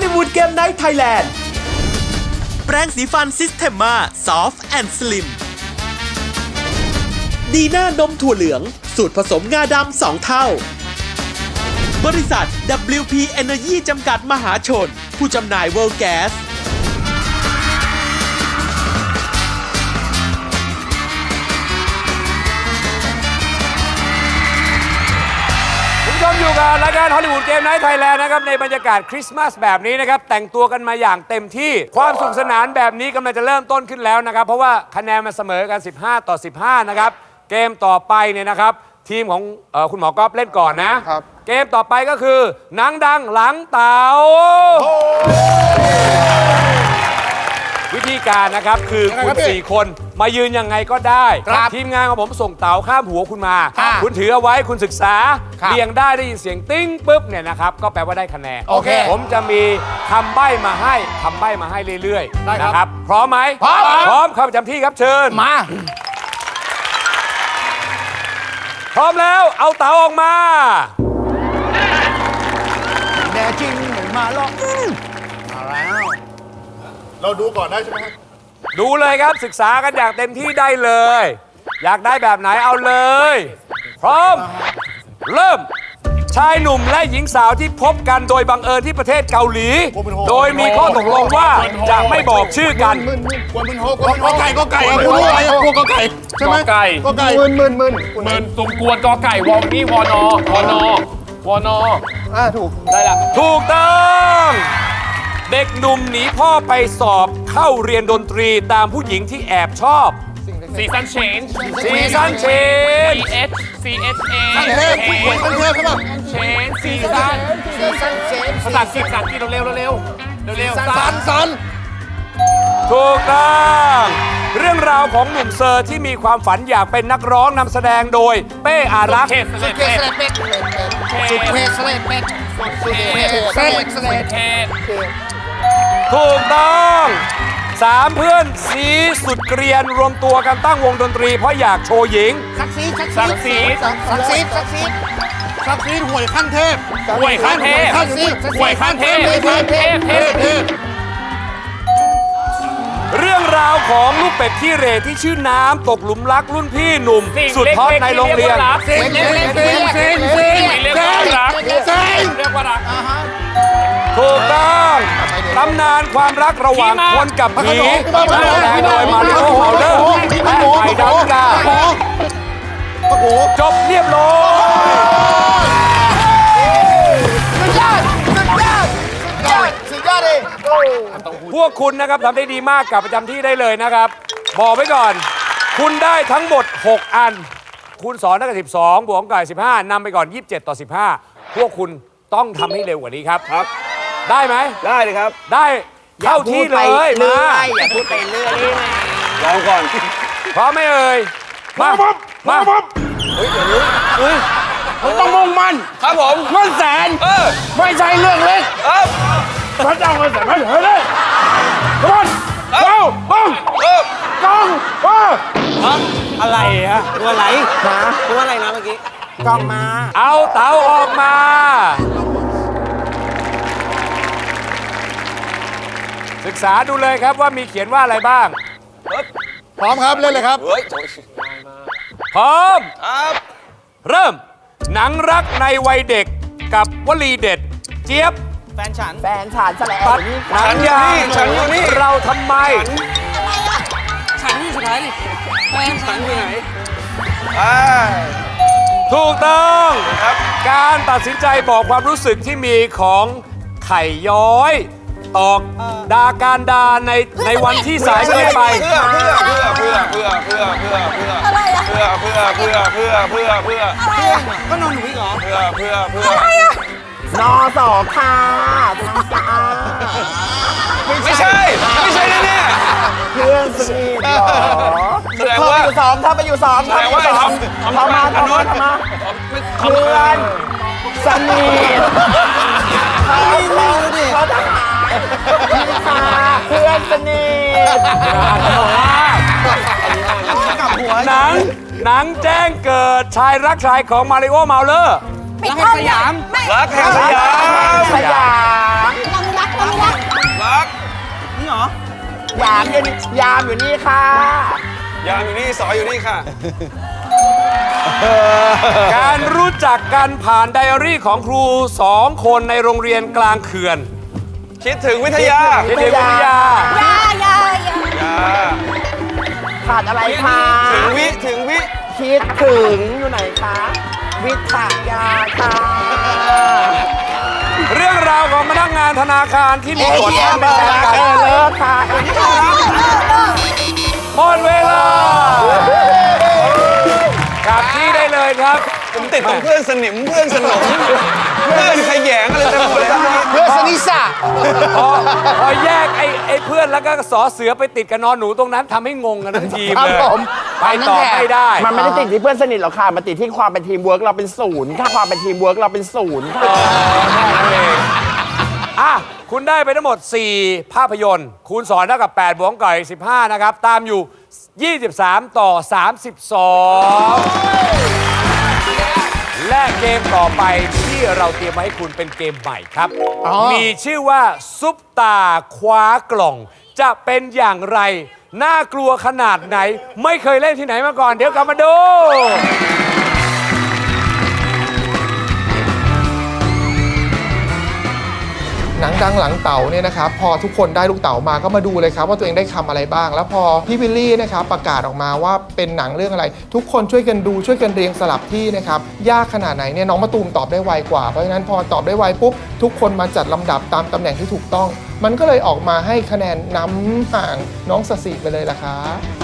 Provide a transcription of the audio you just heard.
ลลีวูดเกมไนท์ไทยแลนด์ แปรงสีฟันซิสเทมมาซอฟต์แอนด์สลิม ดีน่านมถั่วเหลือง สูตรผสมงาดำสองเท่า บริษัท WP Energy จำกัดมหาชน ผู้จำหน่ายเวลแก๊ส มอยู่กับรายการฮอลลีวูดเกมไนท์ไทยแลนด์นะครับในบรรยากาศคริสต์มาสแบบนี้นะครับแต่งตัวกันมาอย่างเต็มที่ความสนุขสนานแบบนี้กำลังจะเริ่มต้นขึ้นแล้วนะครับ เพราะว่าคะแนนมันเสมอกัน 15 ต่อ 15 นะครับ เกมต่อไปเนี่ยนะครับ ทีมของเออคุณหมอก๊อฟเล่นก่อนนะเกมต่อไปก็คือหนังดังหลังเตา วิธีการนะครับคือคุณสี่คนมายืนยังไงก็ได้ทีมงานของผมส่งเต๋าข้ามหัวคุณมาคุณถือเอาไว้คุณศึกษาเรียงได้ได้ยินเสียงติ้งปุ๊บเนี่ยนะครับก็แปลว่าได้คะแนนโอเคผมจะมีคำใบ้มาให้คำใบ้มาให้เรื่อยได้ๆครับนะครับพร้อมไหมพร้อมพร้อมเข้าประจำที่ครับเชิญ มา พร้อมแล้วเอาเต๋าออกมา แน่จริงไม่มาหรอก เราดูก่อนได้ใช่ไหมครับดูเลยครับศึกษากันอย่างเต็มที่ได้เลย อยากได้แบบไหนเอาเลย พร้อม เริ่ม ชายหนุ่มและหญิงสาวที่พบกันโดยบังเอิญที่ประเทศเกาหลี โดยมีข้อตกลงว่าจะไม่บอกชื่อกันมึนมึนกวนมึนโฮกวนมึนโฮกไก่ก็ไก่อะกูรู้อะไรอะกลัวก็ไก่ใช่ไหมกอไก่ก็ไก่มึนมึนมึนเมินตุ่มกวนกอไก่วอนี่วอนอวอนอวอนออ่าถูกได้ละถูกต้อง เด็กหนุ่มหนีพ่อไปสอบเข้าเรียนดนตรีตามผู้หญิงที่แอบชอบ ซีซันเชน ซีซันเชน C S C S A ขั้นเทพขั้นเทพใช่ป่ะเชนซีซันภาษาอังกฤษภาษาอังกฤษเร็วๆเร็วๆเร็วๆสัซันนสันถูกต้องเรื่องราวของหนุ่มเซอร์ที่มีความฝันอยากเป็นนักร้องนำแสดงโดยเป้อารักษ์เขตสเลดเกสเลดเป็ดสุดเพสเลดเป็ดสุดเพสเลดเลดเขต ถูกต้องสามเพื่อนสีสุดเกรียนรวมตัวกันตั้งวงดนตรี เพราะอยากโชว์หญิง ซักซีดสักสีซักซีดซักซีดสักซีนห่วยขั้นเทพห่วยขั้นเทพ ซักซีดห่วยขั้นเทพขั้นเทพเทพเทพเรื่องราวของลูกเป็ดที่เหรที่ชื่อน้ำตกหลุมรักรุ่นพี่หนุ่มสิ่งสุดฮอตในโรงเรียนเล็กๆที่เรียกว่ารักเซ็งเซ็งเรียกว่ารักเซ็งเรียกว่ารัก ถูกต้องตำนานความรักระหว่างคนกับผีแสดงโดยมาริโอเฮาเลอร์และไผ่ดาวิกาโอ้โหจบเรียบร้อยสุดยอดสุดยอดสุดยอดเลยพวกคุณนะครับทำได้ดีมากกลับประจำที่ได้เลยนะครับ บอกไว้ก่อน คุณได้ทั้งหมด 6 อัน คุณสอนตั้งแต่12 บวกกับ15นำไปก่อน 27 ต่อ 15 พวกคุณต้องทำให้เร็วกว่านี้ครับครับ ได้ไหม ได้เลยครับ ได้เข้าที่เลยมา อย่าพูดไปเรื่อยลองก่อน พร้อมไหมเอ่ย มา มาผมต้องมุ่งมั่นครับผม เงินแสน เออ ไม่ใช่เรื่องเล็กเออพระเจ้าเงินแสนไม่เฮ้ยเลยทุกคนเออเอ้าป้องเออกองเอออะไรฮะตัวอะไรมาตัวอะไรนะเมื่อกี้กองมา เอาเต๋าออกมา ศึกษาดูเลยครับว่ามีเขียนว่าอะไรบ้าง พร้อมครับเล่นเลยครับ เฮ้ยพร้อม ครับเริ่ม หนังรักในวัยเด็กกับวลีเด็ด เจี๊ยบแฟนฉัน แฟนฉันแสลงตัดหนังยางฉันอยู่นี่ เราทำไม ฉันนี่สุดท้ายดิแฟนฉันอยู่ไหนอ่าถูกต้อง ครับ การตัดสินใจบอกความรู้สึกที่มีของไข่ย้อย ตอกดาการดาในในวันที่สายเกินไป เพื่อเพื่อเพื่อเพื่อเพื่อเพื่อเพื่อเพื่ออะไรอะเพื่อเพื่อเพื่อเพื่อเพื่อเพื่อก็นอนหนูอีกเหรอเพื่อเพื่อเพื่ออะไรอะนอสอค่ะน้องจ้าไม่ใช่ไม่ใช่แน่เพื่อนสนิทเหรอๆแสดงเธอไปว่าอยู่สองเธอไปอยู่สองแสดงว่าเธอไปอยู่สองทำทำมาทำมาทำมาเพื่อนสนิทเขาเขาเขาทหาร พี่ชาเพื่อนสนิทหนัง หนังแจ้งเกิดชายรักชายของมาริโอเมาเลอร์ปิดห้องสยามไม่รักแห่งสยามสยามลังรักลังเหรอยามอยู่นี่ยามอยู่นี่ค่ะ ยามอยู่นี่สออยู่นี่ค่ะ การรู้จักกันผ่านไดอารี่ของครูสองคนในโรงเรียนกลางเขื่อน คิดถึงวิทยาเด็กวิทยายาขาดอะไรคะ ถึงวิถึงวิคิดถึงอยู่ไหนคะ วิทยาค่ะเรื่องราวของพนักงานธนาคารที่มีส่วนร่วมในการเอกันอเลิกค่ะหมดเวลา ครับ ผมติดของเพื่อนสนิมเพื่อนสนมเพื่อนขยงอะไรเต็มหมดเลยเพื่อนสนิสะพอพอแยกไอ้ไอ้เพื่อนแล้วก็สอเสือไปติดกับนอนหนูตรงนั้นทำให้งงกันทั้งทีมครับเลยผมไปต่อไม่ได้ มันไม่ได้ติดที่เพื่อนสนิทหรอกค่ะ มันติดที่ความเป็นทีมเวิร์กเราเป็นศูนย์ค่ะความเป็นทีมเวิร์กเราเป็นศูนย์ค่ะอะ คุณได้ไปทั้งหมด 4 ภาพยนตร์ คูณสอนเท่ากับ 8 บวกก่อย15 นะครับ ตามอยู่ 23 ต่อ 32 และเกมต่อไปที่เราเตรียมมาให้คุณเป็นเกมใหม่ครับ อ๋อ มีชื่อว่าซุปตาคว้ากล่อง จะเป็นอย่างไร น่ากลัวขนาดไหน ไม่เคยเล่นที่ไหนมาก่อน เดี๋ยวกลับมาดู หนังดังหลังเต่าเนี่ยนะครับพอทุกคนได้ลูกเต๋ามาก็มาดูเลยครับว่าตัวเองได้คำอะไรบ้าง แล้วพอพี่วิลลี่นะครับประกาศออกมาว่าเป็นหนังเรื่องอะไร ทุกคนช่วยกันดูช่วยกันเรียงสลับที่นะครับยากขนาดไหนเนี่ยน้องมะตูมตอบได้ไวกว่าเพราะฉะนั้นพอตอบได้ไวปุ๊บทุกคนมาจัดลำดับตามตำแหน่งที่ถูกต้อง มันก็เลยออกมาให้คะแนนนำห่างน้องสสิไปเลยล่ะครับ